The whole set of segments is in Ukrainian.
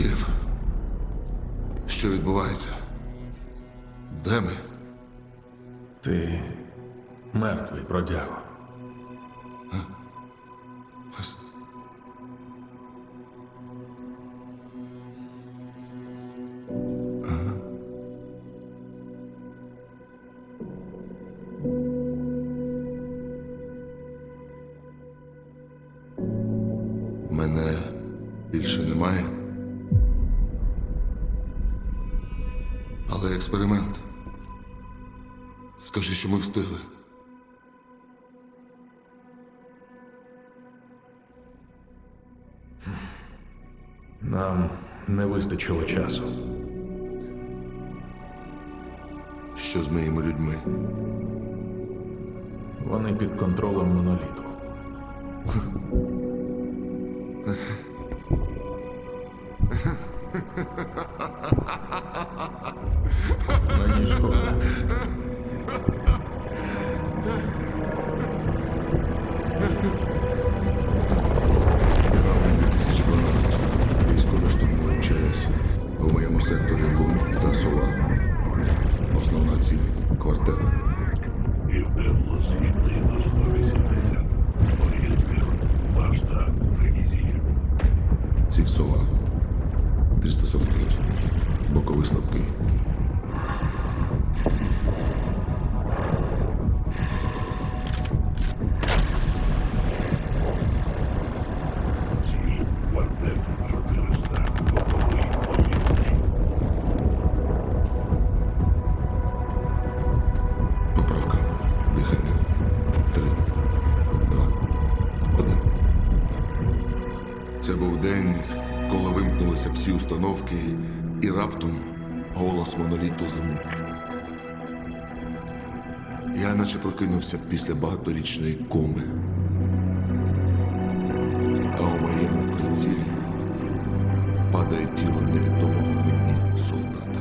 Скіф. Що відбувається? Де ми? Ти мертвий бродяго. Мене більше немає. Але експеримент. Скажи, що ми встигли. Нам не вистачило часу. Що з моїми людьми? Вони під контролем моноліту. Мені шкода. Травень 2012. Військовий штурм ЧС. У моєму секторі Лун та Сова. Основна ціль квартет. Південно-східний на 180. Орієнтир. Башта. Ревізія. Ціль Сова. 345. Боковий слабкий. Був день, коли вимкнулися всі установки, і раптом голос моноліту зник. Я наче прокинувся після багаторічної коми. А у моєму прицілі падає тіло невідомого мені солдата.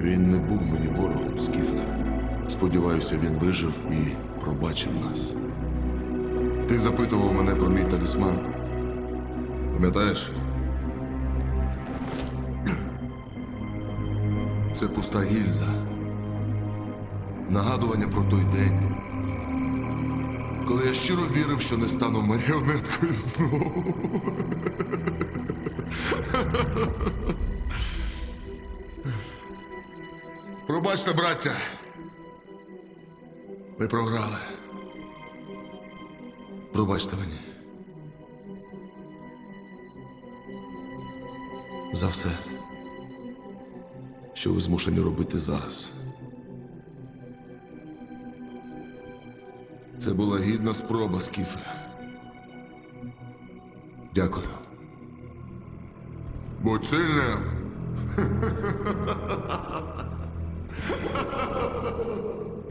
Він не був мені ворогом, Скіфе. Сподіваюся, він вижив і пробачив нас. Ти запитував мене про мій талісман. Пам'ятаєш? Це пуста гільза. Нагадування про той день, коли я щиро вірив, що не стану маріонеткою знову. Пробачте, браття. Ви програли. Пробачте мені. За все, що ви змушені робити зараз. Це була гідна спроба, Скіфе. Дякую. Будь сильним!